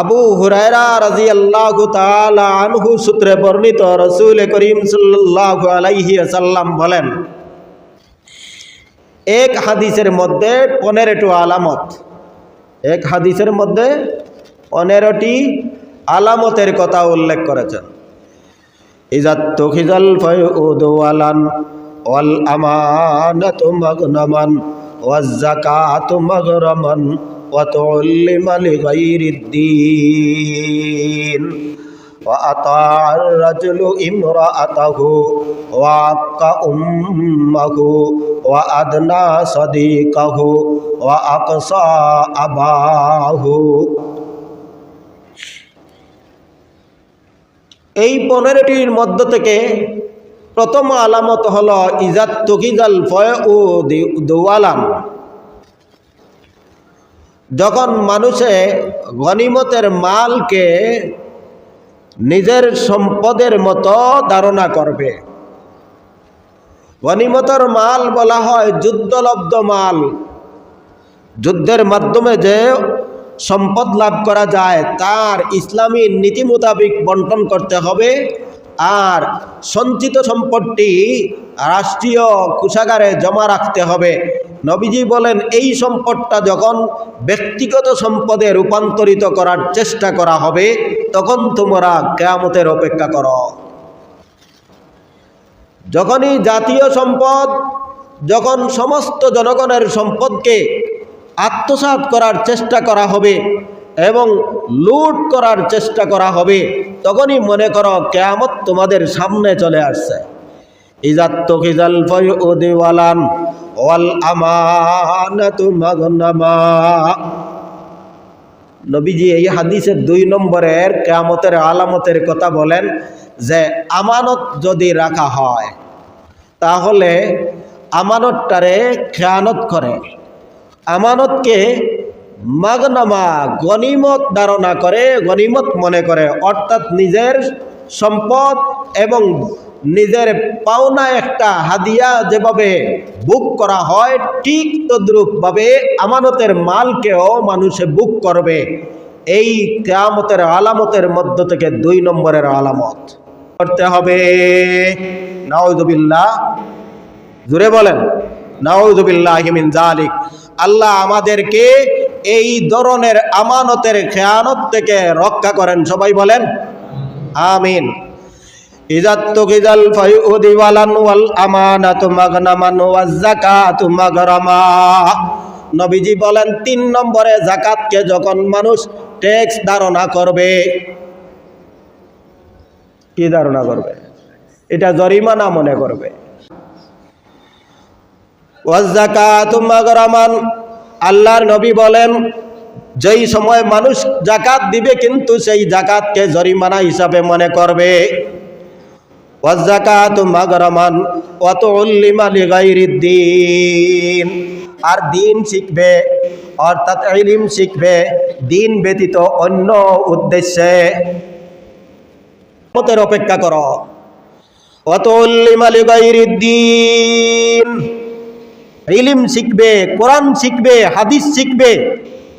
আবু হুরায়রা রাজি আল্লাহ আনহু সূত্রে বর্ণিত রসুল করিম সাল্লাহ আলাইহি আসাল্লাম বলেন, এক হাদিসের মধ্যে পনেরোটি আলামত। এক হাদিসের মধ্যে পনেরোটি আলামতের কথা উল্লেখ করেছেন। ইজাত তখিজাল ফয়উদওয়ালান ওয়াল আমানাতু মাগনামান ওয়াজ যাকাতু মাগরামান ওয়া তুল্লিমা লিগাইরিদ্দিন وأطاع الرجل امرأته وعق أمه وأدنى صديقه وأقصى أباه এই পনেরোটির মধ্য থেকে প্রথম আলামত হল ইজাত তকিজাল ফয় ও দোয়ালাম যখন মানুষে গনিমতের মালকে নিজের সম্পদের মতো ধারণা করবে। গনিমতের মাল বলা হয় যুদ্ধলব্ধ মাল। যুদ্ধের মাধ্যমে যে সম্পদ লাভ করা যায়, তার ইসলামী নীতি মোতাবিক বন্টন করতে হবে আর সঞ্চিত সম্পদটি রাষ্ট্রীয় কোষাগারে জমা রাখতে হবে। নবীজি বলেন, এই সম্পদটা যখন ব্যক্তিগত সম্পদে রূপান্তরিত করার চেষ্টা করা হবে, তখন তোমরা কেয়ামতের অপেক্ষা করো। যখনই জাতীয় সম্পদ, যখন সমস্ত জনগণের সম্পদকে আত্মসাৎ করার চেষ্টা করা হবে এবং লুট করার চেষ্টা করা হবে, তখনই মনে করো কেয়ামত তোমাদের সামনে চলে আসছে। ইজাত্তকিজাল ফয়ুদিওয়ালান ওয়াল আমানাতু মাগনামা। নবীজি এই হাদিসের দুই নম্বরের কেয়ামতের আলামতের কথা বলেন যে, আমানত যদি রাখা হয়, তাহলে আমানতটারে খেয়ানত করে। আমানতকে মাগনামা, গনিমত ধারণা করে, গনিমত মনে করে। অর্থাৎ নিজের সম্পদ এবং নিজের পাওনা একটা হাদিয়া যেভাবে বুক করা হয়, ঠিক তদ্রুপভাবে আমানতের মালকেও মানুষে বুক করবে। এই কেয়ামতের আলামতের মধ্য থেকে দুই নম্বরের আলামত করতে হবে। নাউজুবিল্লাহ জুড়ে বলেন। নাউজুবিল্লাহ হিমিন জালিক আল্লাহ আমাদেরকে এই ধরনের আমানতের খেয়ানত থেকে রক্ষা করেন। সবাই বলেন, আমিন। ইজাত্তুকিজাল ফায়ুদিওয়ালান ওয়াল আমানাতু মাগনামান ওয়াজ যাকাতু মাগরামা। নবীজি বলেন, তিন নম্বরে জাকাতকে যখন মানুষ ট্যাক্স ধারণা করবে, কি ধারণা করবে? এটা জরিমানা মনে করবে। আল্লাহর নবী বলেন, যেই সময় মানুষ জাকাত দিবে, কিন্তু সেই জাকাতকে জরিমানা হিসাবে মনে করবে। ওয়াজাকাত মাগরামান অত উল্লিমা লিগাইরিদ্দিন। আর দিন শিখবে, অর্থাৎ ইলিম শিখবে, দিন ব্যতীত অন্য উদ্দেশ্যে। মতের অপেক্ষা করো। অত উল্লিমা লিগাইরিদ্দিন। ইলিম শিখবে, কোরআন শিখবে, হাদিস শিখবে,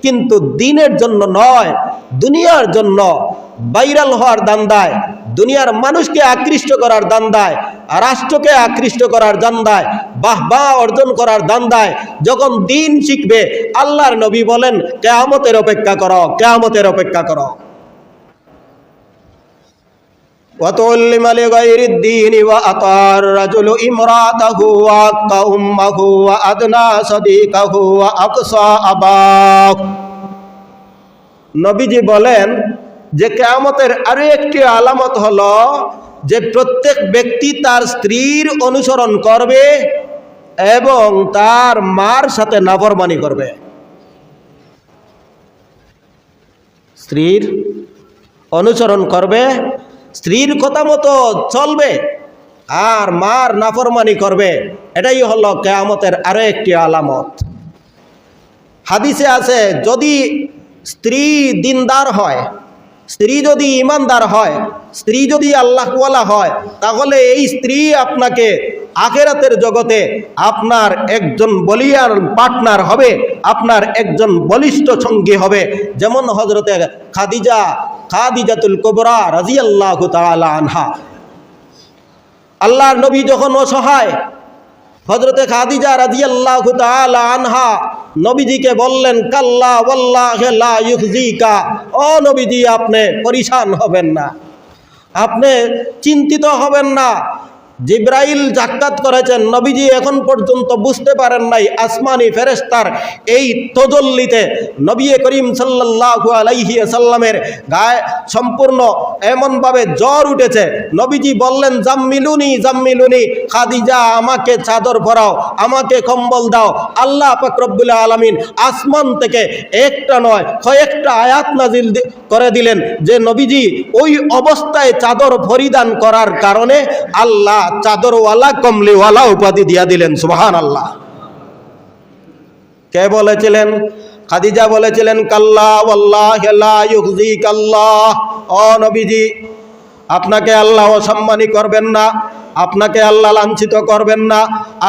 কিন্তু দিনের জন্য নয়, দুনিয়ার জন্য ভাইরাল হওয়ার দান্দায় দুনিয়ার মানুষকে আকৃষ্ট করার দান্দায় রাষ্ট্রকে আকৃষ্ট করার দান্দায় বাহ বাহ অর্জন করার দান্দায় যখন দিন শিখবে আল্লাহর নবী বলেন কেয়ামতের অপেক্ষা করো কেয়ামতের অপেক্ষা করো وتعلم لغير الدين وأطاع الرجل امرأته وأق أمه وأدنى صديقه وأقصى أباه নবীজি বলেন যে কেয়ামতের আরও একটি আলামত হল যে প্রত্যেক ব্যক্তি তার স্ত্রীর অনুসরণ করবে এবং তার মার সাথে নাফরমানি করবে। স্ত্রীর অনুসরণ করবে, স্ত্রীর কথা মতো চলবে, আর মার নাফরমানি করবে। এটাই হলো কেয়ামতের আরও একটি আলামত। হাদিসে আছে, যদি স্ত্রী দিনদার হয় স্ত্রী যদি ইমানদার হয়, স্ত্রী যদি আল্লাহওয়ালা হয়, তাহলে এই স্ত্রী আপনাকে আখেরাতের জগতে আপনার একজন বলিয়ার পার্টনার হবে, আপনার একজন বলিষ্ঠ সঙ্গী হবে। যেমন হজরতে খাদিজা, খাদিজাতুল কোবরা রাজিয়াল্লাহ তাআলা আনহা। আল্লাহর নবী যখন অসহায় হজরতে খাদিজা রাজি আল্লাহ আনহা নবীজিকে বললেন, কাল্লা ওয়াল্লাহি লা ইউখজিকা। ও নবীজি, আপনি পরিশান হবেন না। আপনি চিন্তিত হবেন না। জিব্রাইল জাক্কাত করেছেন, নবীজি এখন পর্যন্ত বুঝতে পারেন নাই, আসমানি ফেরেস্তার এই তজল্লিতে নবী করিম সাল্লাল্লাহু আলাইহি সাল্লামের গায়ে সম্পূর্ণ এমনভাবে জ্বর উঠেছে। নবীজি বললেন, জাম্মিলুনি জাম্মিলুনি, খাদিজা, আমাকে চাদর ভরাও, আমাকে কম্বল দাও। আল্লাহ পাকরব্বুল আলমিন আসমান থেকে একটা নয়, কয়েকটা আয়াত নাজিল করে দিলেন যে, নবীজি ওই অবস্থায় চাদর পরিধান করার কারণে আল্লাহ চাদরওয়ালা, কমলিওয়ালা উপাধি দিয়া দিলেন সুবহান আল্লাহ কে বলেছিলেন? খাদিজা বলেছিলেন, কাল্লা আপনাকে আল্লাহ অসম্মানী করবেন না। আপনাকে আল্লাহ লাঞ্ছিত করবেন না,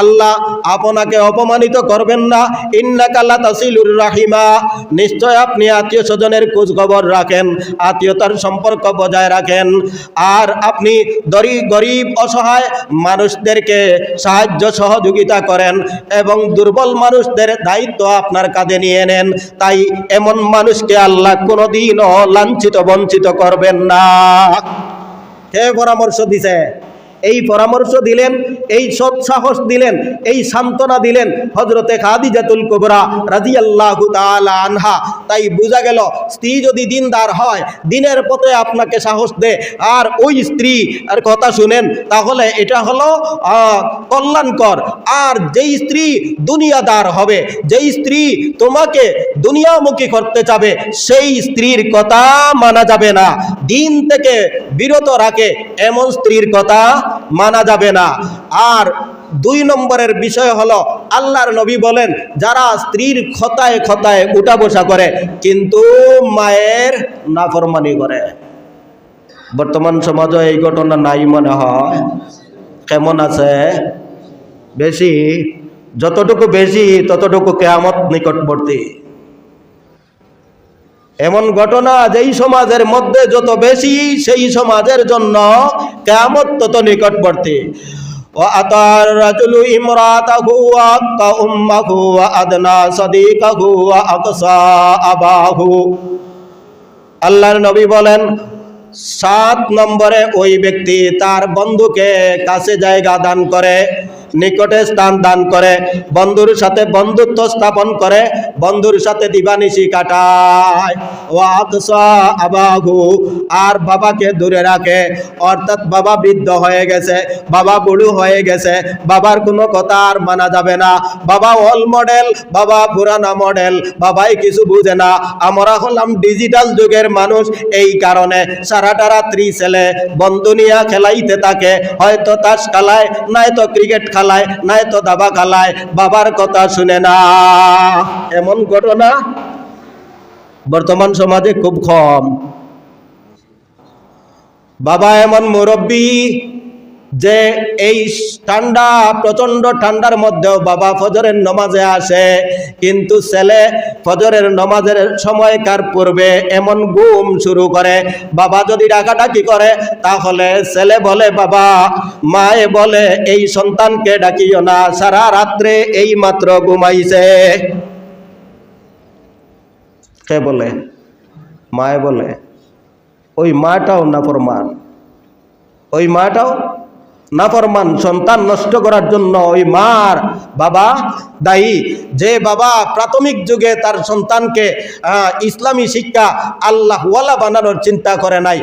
আল্লাহ আপনাকে অপমানিত করবেন না। ইন্নাকাল্লা তাসিলুর রাহিমা। নিশ্চয় আপনি আত্মীয় স্বজনের খোঁজ খবর রাখেন, আত্মীয়তার সম্পর্ক বজায় রাখেন। আর আপনি দরি, গরিব, অসহায় মানুষদেরকে সাহায্য সহযোগিতা করেন এবং দুর্বল মানুষদের দায়িত্ব আপনার কাঁধে নিয়ে নেন। তাই এমন মানুষকে আল্লাহ কোনোদিনও লাঞ্ছিত, বঞ্চিত করবেন না। কে পরামর্শ দিছে? এই পরামর্শ দিলেন, এই সৎসাহস দিলেন, এই সান্ত্বনা দিলেন হজরতে খাদিজাতুল কুবরা রাদিয়াল্লাহু তাআলা আনহা। তাই বোঝা গেল, স্ত্রী যদি দিনদার হয়, দিনের পথে আপনাকে সাহস দেয় আর ওই স্ত্রী, আর কথা শুনেন, তাহলে এটা হলো কল্যাণকর। আর যেই স্ত্রী দুনিয়াদার হবে, যেই স্ত্রী তোমাকে দুনিয়ামুখী করতে চাবে, সেই স্ত্রীর কথা মানা যাবে না। দিন থেকে বিরত রাখে, এমন স্ত্রীর কথা মানা যাবে না। আর দুই নম্বরের বিষয় হলো, আল্লাহর নবী বলেন, যারা স্ত্রীর খতায় খতায় উঠা বসা করে, কিন্তু মায়ের নাফরমানি করে। বর্তমান সমাজে এই ঘটনা নাই মনে হয়। কেমন আছে? বেশি, যতটুকু বেশি, ততটুকু কেয়ামত নিকটবর্তী। এমন ঘটনা যেই সমাজের মধ্যে যত বেশি সেই সমাজের জন্য কেয়ামত তত নিকটবর্তী وأطاع الرجل امرأته وأقى أمه وأدنى صديقه وأقصى أباه আল্লাহর নবী বলেন সাত নম্বরে ওই ব্যক্তি তার বন্ধুকে কাছে জায়গা দান করে নিকটে স্থান দান করে, বন্ধুর সাথে বন্ধুত্ব স্থাপন করে, বন্ধুর সাথে দিবানিশি কাটায়। ও আবাহু, আর বাবাকে দূরে রাখে। অর্থাৎ বাবা বৃদ্ধ হয়ে গেছে, বাবা বুড়ো হয়ে গেছে, বাবার কোনো কথা আর মানা যাবে না। বাবা অল মডেল বাবা পুরানা মডেল বাবাই কিছু বুঝে না। আমরা হলাম ডিজিটাল যুগের মানুষ এই কারণে। সারাটা রাত্রি ছেলে বন্ধু নিয়ে খেলাইতে থাকে, হয়তো তাস খেলায় নয়তো ক্রিকেট খেলায় তো দাবা খালায়, বাবার কথা শুনে না। এমন ঘটনা বর্তমান সমাজে খুব কম। বাবা এমন মুরব্বী যে এই ঠান্ডা প্রচণ্ড ঠান্ডার মধ্যেও বাবা ফজরের নমাজে আসে, কিন্তু ছেলে ফজরের নমাজের সময়কার পূর্বে এমন ঘুম শুরু করে। বাবা যদি ডাকাডাকি করে, তাহলে ছেলে বলে, বাবা, মায়ে বলে, এই সন্তানকে ডাকিও না, সারা রাত্রে এই মাত্র ঘুমাইছে। কে বলে? মায়ে বলে, ওই মাটাও নাফরমান ওই মাটাও নাফরমান, সন্তান নষ্ট করার জন্য ওই মার বাবা দায়ী। যে বাবা প্রাথমিক যুগে তার সন্তানকে ইসলামী শিক্ষা আল্লাহওয়ালা বানানোর চিন্তা করে নাই।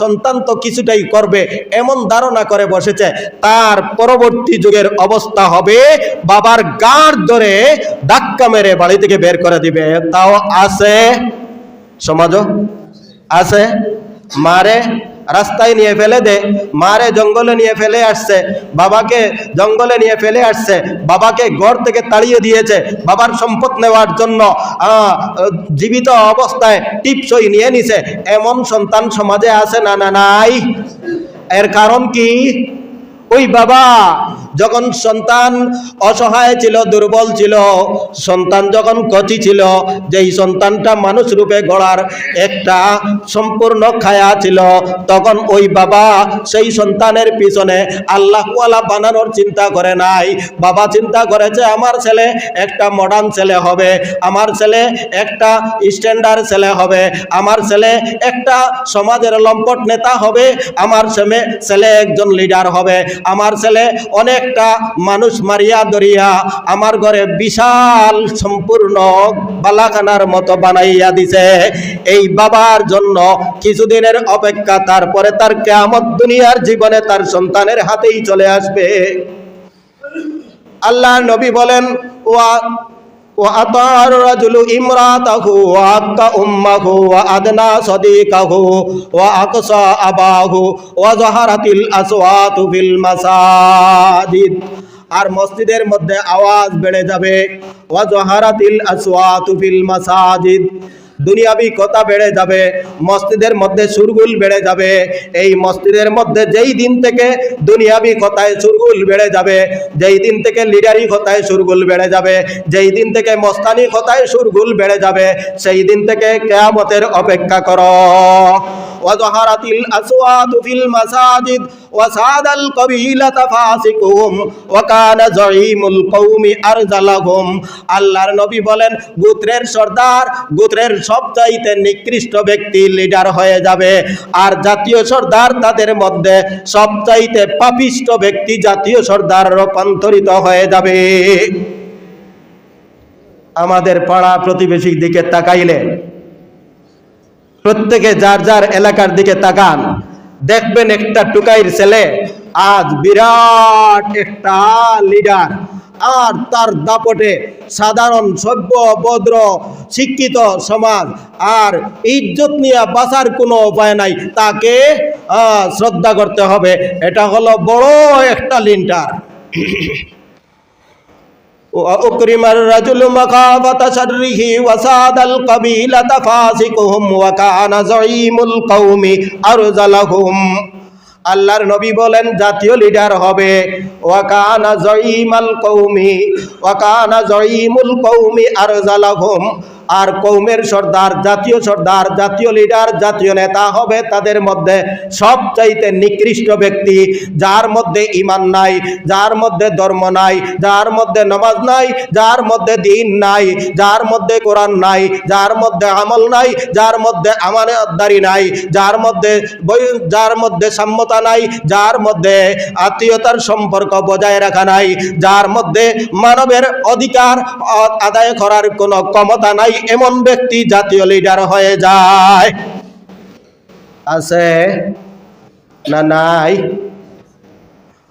সন্তান তো কিছুটাই করবে, এমন ধারণা করে বসেছে। তার পরবর্তী যুগের অবস্থা হবে, বাবার গাঁড় ধরে ধাক্কা মেরে বাড়ি থেকে বের করে দিবে। তাও আছে, সমাজও আছে, মারে রাস্তায় নিয়ে ফেলে দে, মারে জঙ্গলে নিয়ে ফেলে আসছে, বাবাকে জঙ্গলে নিয়ে ফেলে আসছে, বাবাকে ঘর থেকে তাড়িয়ে দিয়েছে, বাবার সম্পদ নেওয়ার জন্য জীবিত অবস্থায় টিপসই নিয়ে নিছে। এমন সন্তান সমাজে আছে না না, নাই? এর কারণ কি? ওই বাবা যখন সন্তান অসহায় ছিল, দুর্বল ছিল, সন্তান যখন কচি ছিল, যেই সন্তানটা মানুষ রূপে গড়ার একটা সম্পূর্ণ খায়া ছিল, তখন ওই বাবা সেই সন্তানের পিছনে আল্লাহওয়ালা বানানোর চিন্তা করে নাই। বাবা চিন্তা করেছে, আমার ছেলে একটা মডার্ন ছেলে হবে, আমার ছেলে একটা স্ট্যান্ডার্ড ছেলে হবে, আমার ছেলে একটা সমাজের লম্পট নেতা হবে, আমার ছেলে ছেলে একজন লিডার হবে, আমার ছেলে অনেকটা মানুষ মারিয়া দরিয়া আমার ঘরে বিশাল সম্পূর্ণ বালাখানার মতো বানাইয়া দিছে। এই বাবার জন্য কিছুদিনের অপেক্ষা, তারপরে তার কেমন দুনিয়ার জীবনে তার সন্তানের হাতেই চলে আসবে। আল্লাহ নবী বলেন, ওয়া وأطاع الرجل امرأته وأبقى أمه وأدنى صديقه وأقصى أباه وظهرت الأصوات في المساجد আর মসজিদের মধ্যে আওয়াজ বেড়ে যাবে ওয়াজহারাতিল আসওয়াতু ফিল মাসাজিদ দুনিয়াবি কথা বেড়ে যাবে মসজিদের মধ্যে সুরগুল বেড়ে যাবে এই মসজিদের মধ্যে যেই দিন থেকে দুনিয়াবি কথায় সুরগুল বেড়ে যাবে যেই দিন থেকে লিডারি কথায় সুরগুল বেড়ে যাবে যেই দিন থেকে মস্তানি কথায় সুরগুল বেড়ে যাবে সেই দিন থেকে কেয়ামতের অপেক্ষা করো ওয়াজহারাতিল আসওয়াতু ফিল মাসাজিদ وساد القبيلة فاسقهم وكان زعيم القوم أرذلهم আল্লাহর নবী বলেন গোত্রের সর্দার গোত্রের সবচাইতে নিকৃষ্ট ব্যক্তি লিডার হয়ে যাবে। আর জাতীয় সর্দার তাদের মধ্যে সবচাইতে পাপিষ্ট ব্যক্তি জাতীয় সর্দার রূপান্তরিত হয়ে যাবে। আমাদের পাড়া প্রতিবেশীর দিকে তাকাইলে, প্রত্যেকে যার যার এলাকার দিকে তাকান, দেখবেন একটা টুকাইর ছেলে আজ বিরাট একটা লিডার আর তার দাপটে সাধারণ সভ্য ভদ্র শিক্ষিত সমাজ আর ইজ্জত নিয়ে বাঁচার কোনো উপায় নাই তাকে আহ, শ্রদ্ধা করতে হবে এটা হলো বড় একটা লিন্টার وأكرم الرجل مخافة شره وساد القبيلة فاسقهم وكان زعيم القوم أرذلهم আল্লাহর নবী বলেন জাতীয় লিডার হবে। ওয়াকানা জয়ীমাল কৌমি ওয়াকানা জয়ীমুল কৌমি আরজালাহুম। আর কৌমের সর্দার জাতীয় সর্দার জাতীয় লিডার জাতীয় নেতা হবে তাদের মধ্যে সবচাইতে নিকৃষ্ট ব্যক্তি যার মধ্যে ইমান নাই যার মধ্যে ধর্ম নাই যার মধ্যে নমাজ নাই যার মধ্যে দিন নাই যার মধ্যে কোরআন নাই যার মধ্যে আমল নাই যার মধ্যে আমানতদারি নাই যার মধ্যে যার মধ্যে সাম্যতা নাই যার মধ্যে আত্মীয়তার সম্পর্ক বজায় রাখা নাই যার মধ্যে মানবের অধিকার আদায় করার কোনো ক্ষমতা নাই এমন ব্যক্তি জাতীয় লিডার হয়ে যায়। আছে না নাই?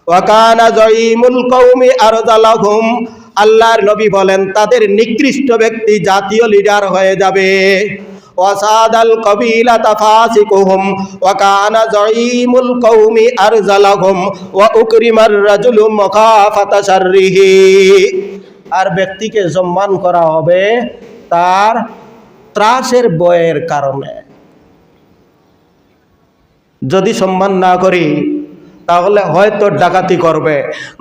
ওয়াকানা জয়ীমুল কৌমি আরজালাহুম। আল্লাহর নবী বলেন, তাদের নিকৃষ্ট ব্যক্তি জাতীয় লিডার হয়ে যাবে। ওয়াসাদাল উকরিমার আর ব্যক্তিকে সম্মান করা হবে তার ত্রাসের বয়ের কারণে। যদি সম্মান না করি, তাহলে হয়তো ডাকাতি করবে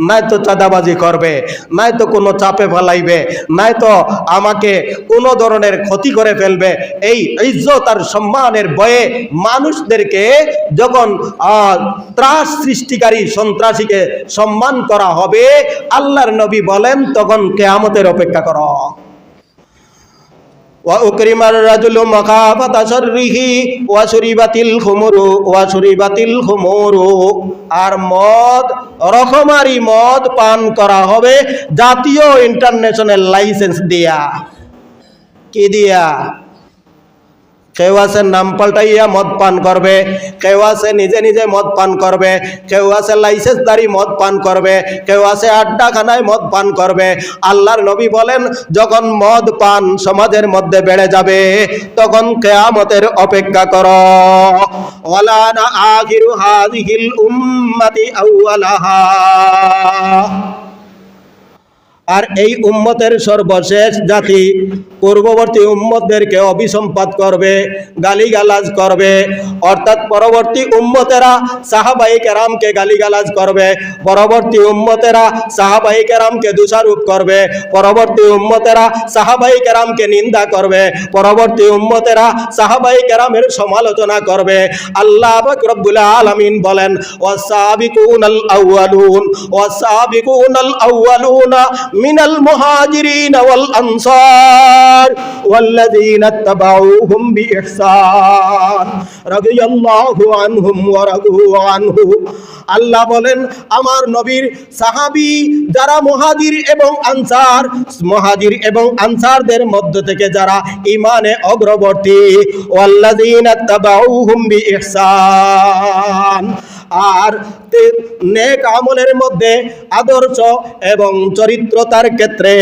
নাই তো চাঁদাবাজি করবে নাই তো কোনো চাপে ফেলাইবে নাই তো আমাকে কোনো ধরনের ক্ষতি করে ফেলবে। এই ইজ্জত আর সম্মানের ভয়ে মানুষদেরকে যখন ত্রাস সৃষ্টিকারী সন্ত্রাসীকে সম্মান করা হবে, আল্লাহর নবী বলেন, তখন কেয়ামতের অপেক্ষা করো। وأكرم الرجل مخافة شره وشربت الخمر وشربت الخمور আর মদ রকমারি মদ পান করা হবে জাতীয় ইন্টারন্যাশনাল লাইসেন্স দিয়া কি দিয়া কেউ আছে নাম পাল্টাইয়া মদ পান করবে, কেউ আছে নিজে নিজে মদ পান করবে, কেউ আছে লাইসেন্সদারি মদ পান করবে, কেউ আছে আড্ডাখানায় মদ পান করবে। আল্লাহর নবী বলেন, যখন মদ পান সমাজের মধ্যে বেড়ে যাবে, তখন কেয়ামতের অপেক্ষা কর। ওয়ালানা আখিরু হাযিহিল উম্মতি আউয়ালাহা আর এই উম্মতের সর্বশেষ জাতি পূর্ববর্তী উম্মতদেরকে অভিসম্পাদ করবে, গালিগালাজ করবে। অর্থাৎ পরবর্তী উম্মতেরা সাহাবাই কেরামকে গালিগালাজ করবে, পরবর্তী উম্মতেরা সাহাবাই কেরামকে দোষারোপ করবে, পরবর্তী উম্মতেরা সাহাবাই কেরামকে নিন্দা করবে, পরবর্তী উম্মতেরা সাহাবাই কেরামের সমালোচনা করবে। আল্লাহ রব্বুল আলামিন বলেন ওয়াসাবিকুনাল আউয়ালুন ওয়াসাবিকুনাল আউয়ালুনা মিনাল মুহাজিরিন ওয়াল আনসার والذين اتبعوهم بإحسان رضي الله عنهم ورضوا عنه আল্লাহ বলেন আমার নবীর সাহাবি যারা মহাজির এবং আনসার মহাজির এবং আনসারদের মধ্য থেকে যারা ইমানে অগ্রবর্তী ওয়াল্লাযীনা তাবাউহুম বিইহসান আর নেক আমলের মধ্যে আদর্শ এবং চরিত্রতার ক্ষেত্রে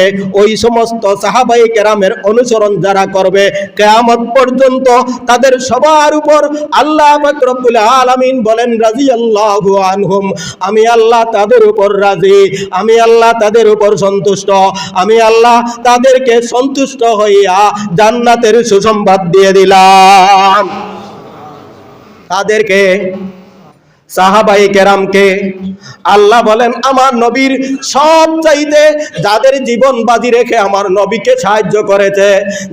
ওই সমস্ত সাহাবাই কেরামের অনুসরণ যারা করবে, কেয়ামত পর্যন্ত তাদের সবার উপর আল্লাহ পাক রব্বুল আলামিন বলেন রাজিয়াল্লাহু আনহুম, আমি আল্লাহ তাদের উপর রাজি, আমি আল্লাহ তাদের উপর সন্তুষ্ট, আমি আল্লাহ তাদেরকে সন্তুষ্ট হইয়া জান্নাতের সুসংবাদ দিয়ে দিলাম। তাদেরকে সাহাবাই কেরামকে। আল্লাহ বলেন, আমার নবীর সব চাইতে যাদের জীবন বাজি রেখে আমার নবীকে সাহায্য করেছে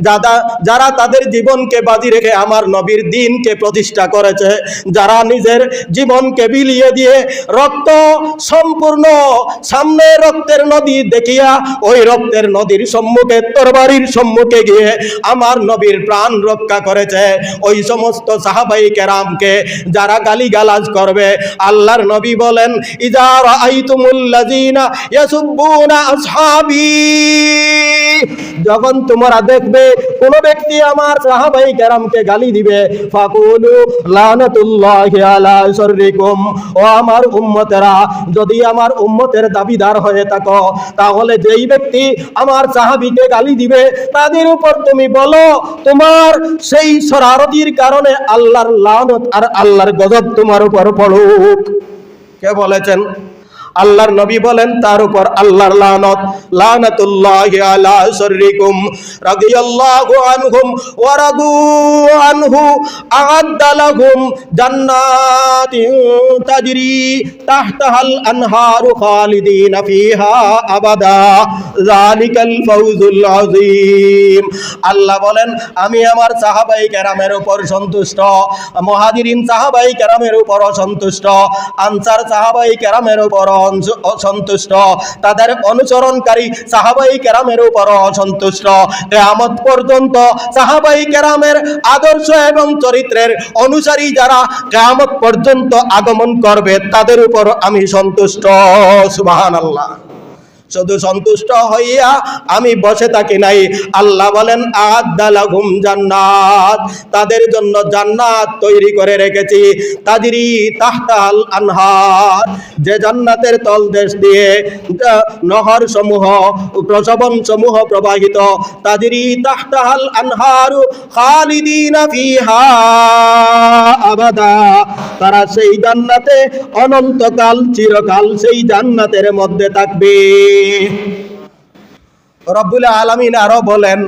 যারা যারা তাদের জীবনকে বাজি রেখে আমার নবীর দিনকে প্রতিষ্ঠা করেছে, যারা নিজের জীবনকে বিলিয়ে দিয়ে রক্ত সম্পূর্ণ সামনে রক্তের নদী দেখিয়া ওই রক্তের নদীর সম্মুখে, তরবারির সম্মুখে গিয়ে আমার নবীর প্রাণ রক্ষা করেছে। ওই সমস্ত সাহাবাই কেরামকে যারা গালিগালাজ করবে আল্লাহর নবী বলেন, ইজা রাআইতুমুল্লাযীনা ইয়াসুব্বুনা আসহাবি। যখন তোমরা দেখবে, কোন ব্যক্তি আমার সাহাবাই কেরামকে গালি দিবে আমার উম্মতেরা, যদি আমার উম্মতের দাবিদার হয়ে থাকো, তাহলে যেই ব্যক্তি আমার সাহাবিকে গালি দিবে, তাদের উপর তুমি বলো, তোমার সেই শরারতির কারণে আল্লাহর লানত আর আল্লাহর গজব তোমার উপর পড়ুক কে বলেছেন? আল্লাহর নবী বলেন, তার উপর আল্লাহর লানত। লানাতুল্লাহি আলা শাররিকুম রাদিয়াল্লাহু আনহুম ওয়া রাদু আনহু আ'আদ্দা লাহুম জান্নাতিন তাজরি তাহতাহাল আনহারু খালিদিনা ফিহা আবাদা। যালিকাল ফাউজুল আযীম। আল্লাহ বলেন, আমি আমার সাহাবাই কেরামের উপর সন্তুষ্ট। মহাজিরিন সাহাবাই কেরামের উপর সন্তুষ্ট। আনসার সাহাবাই কেরামের উপর অসন্তুষ্ট। তাদের অনুসরণকারী সাহাবাই কেরামের উপর অসন্তুষ্ট। কেয়ামত পর্যন্ত সাহাবাই কেরামের আদর্শ এবং চরিত্রের অনুসারী যারা কেয়ামত পর্যন্ত আগমন করবে, তাদের উপর আমি সন্তুষ্ট। সুবাহান আল্লাহ শুধু সন্তুষ্ট হইয়া আমি বসে থাকি নাই, আল্লাহ বলেন, আদালাহুম জান্নাত। তাদের জন্য জান্নাত তৈরি করে রেখেছি। তাদেরই তাহতাল আনহার। যে জান্নাতের তলদেশ দিয়ে নহর সমূহ প্রসবন সমূহ প্রবাহিত তাদেরই তাহতাল আনহারু খালিদিনা ফিহা আবাদা। তারা সেই জান্নাতে অনন্তকাল চিরকাল সেই জান্নাতের মধ্যে থাকবে। রব্বুল আলমিন আরও বলেন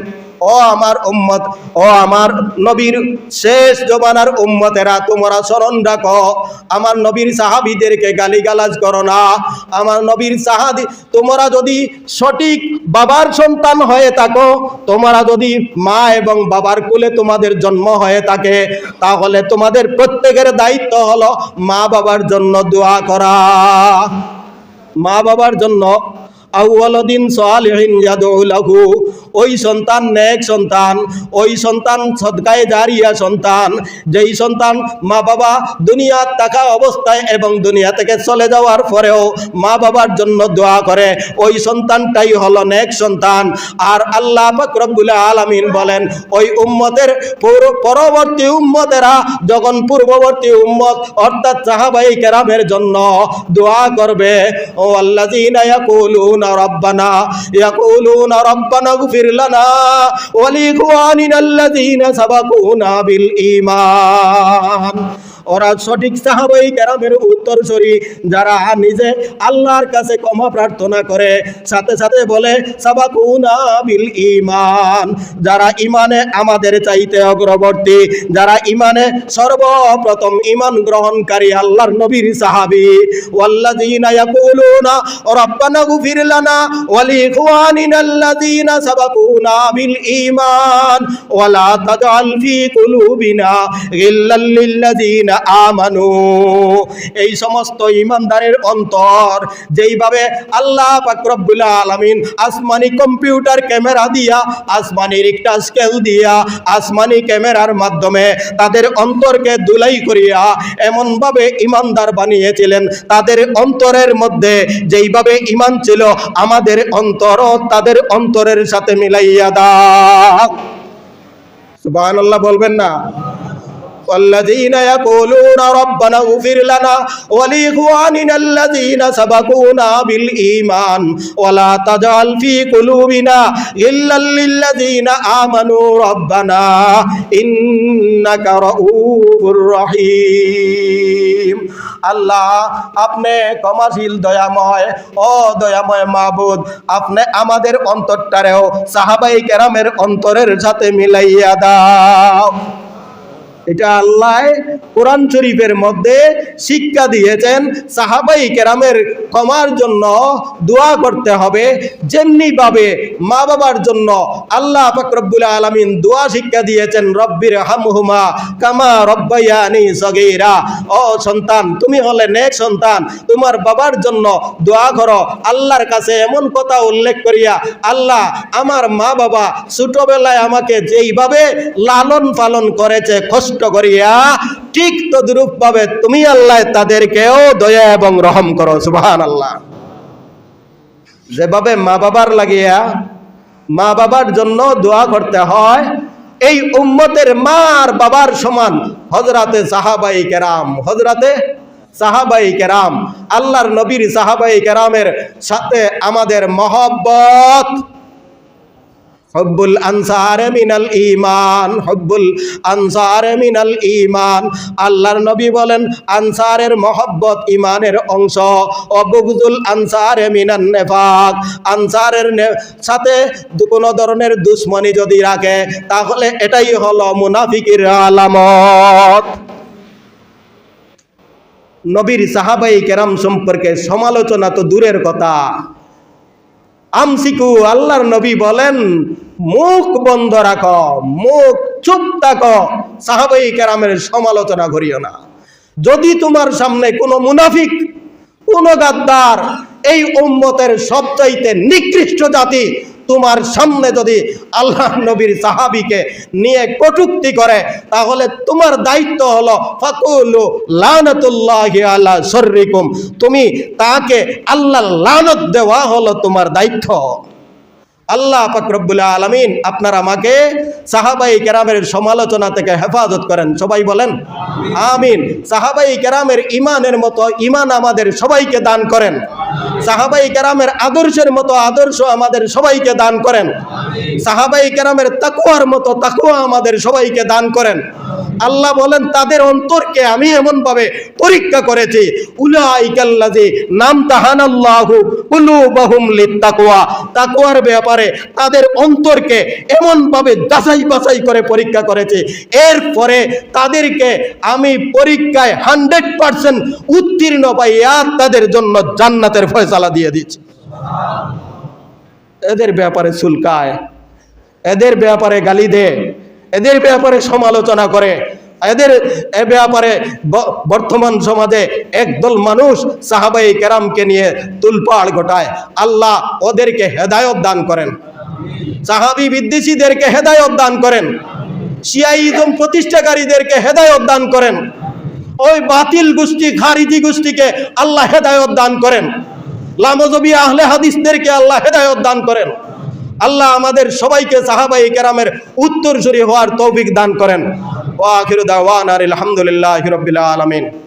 ও আমার উম্মত, ও আমার নবীর শেষ জমানার উম্মতেরা, তোমরা স্মরণ রাখো, আমার নবীর সাহাবিদেরকে গালিগালাজ করো না। আমার নবীর সাহাবি, তোমরা যদি সঠিক বাবার সন্তান হয়ে থাকো, তোমরা যদি মা এবং বাবার কুলে তোমাদের জন্ম হয়ে থাকে, তাহলে তোমাদের প্রত্যেকের দায়িত্ব হলো মা বাবার জন্য দোয়া করা। মা বাবার জন্য আউয়ালদিন সালিহিন ইয়াদউ লাহু। ওই সন্তান নেক সন্তান, ওই সন্তান সদকায়ে জারিয়া সন্তান। যেই সন্তান মা বাবা দুনিয়া থাকা অবস্থায় এবং দুনিয়া থেকে চলে যাওয়ার পরেও মা বাবার জন্য দোয়া করে, ওই সন্তানটাই হলো নেক সন্তান। আর আল্লাহ পাক রব্বুল আলামিন বলেন, ওই উম্মতের পরবর্তী উম্মতেরা যখন পূর্ববর্তী উম্মত, অর্থাৎ সাহাবাই কেরামের জন্য দোয়া করবে, ও আল্লাযীনা ইয়াকুলুনা রাব্বানা ইগফির লানা ওয়া লিইখওয়ানিনা আল্লাযীনা সাবাকুনা বিল ঈমান ওরা সঠিক সাহাবাই কেরামের উত্তরসূরি যারা নিজে আল্লাহর কাছে ক্ষমা প্রার্থনা করে, সাথে সাথে বলে বিল ইমান যারা ইমানে আমাদের চাইতে অগ্রবর্তী, যারা ইমানে সর্বপ্রথম ইমান গ্রহণকারী আল্লাহর নবীর সাহাবী। ওয়াল্লাযীনা বিল ঈমান। ওয়া লা তাজআল ফি কুলুবিনা গিল্লাল লিল্লাযীনা আমানু। এই সমস্ত ইমানদারের অন্তর, যেইভাবে আল্লাহ পাক রব্বুল আলামিন আসমানি কম্পিউটার ক্যামেরা দিয়া আসমানি রিক্টা স্কেল দিয়া, আসমানি ক্যামেরার মাধ্যমে তাদের অন্তরকে দুলাই করিয়া এমনভাবে ইমানদার বানিয়েছিলেন। তাদের অন্তরের মধ্যে যেইভাবে ইমান ছিল, আমাদের অন্তর তাদের অন্তরের সাথে মিলাইয়া দাও। সুবহানাল্লাহ বলবেন না? والذين يقولون ربنا اغفر لنا ولإخواننا الذين سبقونا بالإيمان ولا تجعل في قلوبنا غلا للذين آمنوا ربنا إنك رؤوف رحيم আল্লাহ আপনি ক্ষমাশীল দয়াময় ও দয়াময় মাহবুদ আপনি আমাদের অন্তরটারেও সাহাবাই কেরামের অন্তরের সাথে মিলাইয়া দাও এটা আল্লাহ কোরআন শরীফের মধ্যে শিক্ষা দিয়েছেন সাহাবাই কেরামের ক্ষমার জন্য দোয়া করতে হবে। যেমনি ভাবে মা বাবার জন্য আল্লাহ ফাকরবুল আলমিন দোয়া শিক্ষা দিয়েছেন, রব্বির হামহুমা কামা রব্বাইয়ানি সগীরা। ও সন্তান, তুমি হলে নেক সন্তান, তোমার বাবার জন্য দোয়া করো। আল্লাহর কাছে এমন কথা উল্লেখ করিয়া, আল্লাহ, আমার মা বাবা ছোটবেলায় আমাকে যেইভাবে লালন পালন করেছে, কষ্ট করিয়া ঠিক তদ্রূপ ভাবে তুমি আল্লাহ তাদেরকেও দয়া এবং রহম করো সুবহান আল্লাহ যেভাবে মা বাবার লাগিয়া মা বাবার জন্য দোয়া করতে হয়, এই উম্মতের মার বাবার সমান হজরাতে সাহাবাই কেরাম হজরাতে সাহাবাই কেরাম, আল্লাহর নবীর সাহাবাই কেরামের সাথে আমাদের মহব্বত। হব্বুল আনসার মিনাল ইমান হব্বুল আনসার মিনাল ইমান আল্লাহর নবী বলেন, আনসারের মহব্বত ইমানের অংশ। অবগুজুল আনসার মিনান নেফাক। আনসারের সাথে কোনো ধরনের দুশ্মনী যদি রাখে, তাহলে এটাই হলো মুনাফিকের আলামত। নবীর সাহাবাই কেরাম সম্পর্কে সমালোচনা তো দূরের কথা। আমসিকু আল্লাহর নবী বলেন মুখ বন্ধ রাখো, মুখ চুপ থাকো। সাহাবাই কেরামের সমালোচনা করিও না। যদি তোমার সামনে কোনো মুনাফিক, কোন গাদ্দার এই উম্মতের সবচাইতে নিকৃষ্ট জাতি তোমার সামনে যদি আল্লাহ নবীর সাহাবিকে নিয়ে কটুক্তি করে, তাহলে তোমার দায়িত্ব হলো, ফাকুলু লানাতুল্লাহি আলা শর্রিকুম। তুমি তাকে আল্লাহ লানত দেওয়া হলো তোমার দায়িত্ব। আল্লাহ ফাকরবুল আলমিন আপনার আমাকে সাহাবাই কেরামের সমালোচনা থেকে হেফাজত করেন। সবাই বলেন, আমিন। সাহাবাই কেরামের ইমানের মতো ইমান আমাদের সবাইকে দান করেন। সাহাবাই কেরামের আদর্শের মতো আদর্শ আমাদের সবাইকে দান করেন। সাহাবাই কেরামের তাকুয়ার মতো তাকুয়া আমাদের সবাইকে দান করেন। আল্লাহ বলেন, তাদের অন্তরকে আমি এমনভাবে পরীক্ষা করেছি উলাইকাল্লাজি নাম তাহানাল্লাহু কুলুবাহুম লিত্তাকওয়া। তাকওয়ার ব্যাপারে তাদের অন্তরকে এমনভাবে যাচাই বাছাই করে পরীক্ষা করেছে। এরপরে তাদেরকে আমি পরীক্ষায় হান্ড্রেড পার্সেন্ট উত্তীর্ণ পাইয়া তাদের জন্য জান্নাতের ফয়সালা দিয়ে দিচ্ছি এদের ব্যাপারে চুলকায়, এদের ব্যাপারে গালি দে এদের ব্যাপারে সমালোচনা করে এদের এ ব্যাপারে বর্তমান সমাজে একদল মানুষ সাহাবাই কেরামকে নিয়ে তুলপাড় ঘটায়। আল্লাহ ওদেরকে হেদায়ত দান করেন। সাহাবি বিদ্বেষীদেরকে হেদায়ত দান করেন। শিয়াইজম প্রতিষ্ঠাকারীদেরকে হেদায়ত দান করেন। ওই বাতিল গোষ্ঠী, খারিজি গোষ্ঠীকে আল্লাহ হেদায়ত দান করেন। লামজবি আহলে হাদিসদেরকে আল্লাহ হেদায়ত দান করেন। আল্লাহ আমাদের সবাইকে সাহাবাই কেরামের উত্তরসূরি হওয়ার তৌফিক দান করেন। ওয়া আখিরু আর আলহামদুলিল্লাহ আলামিন।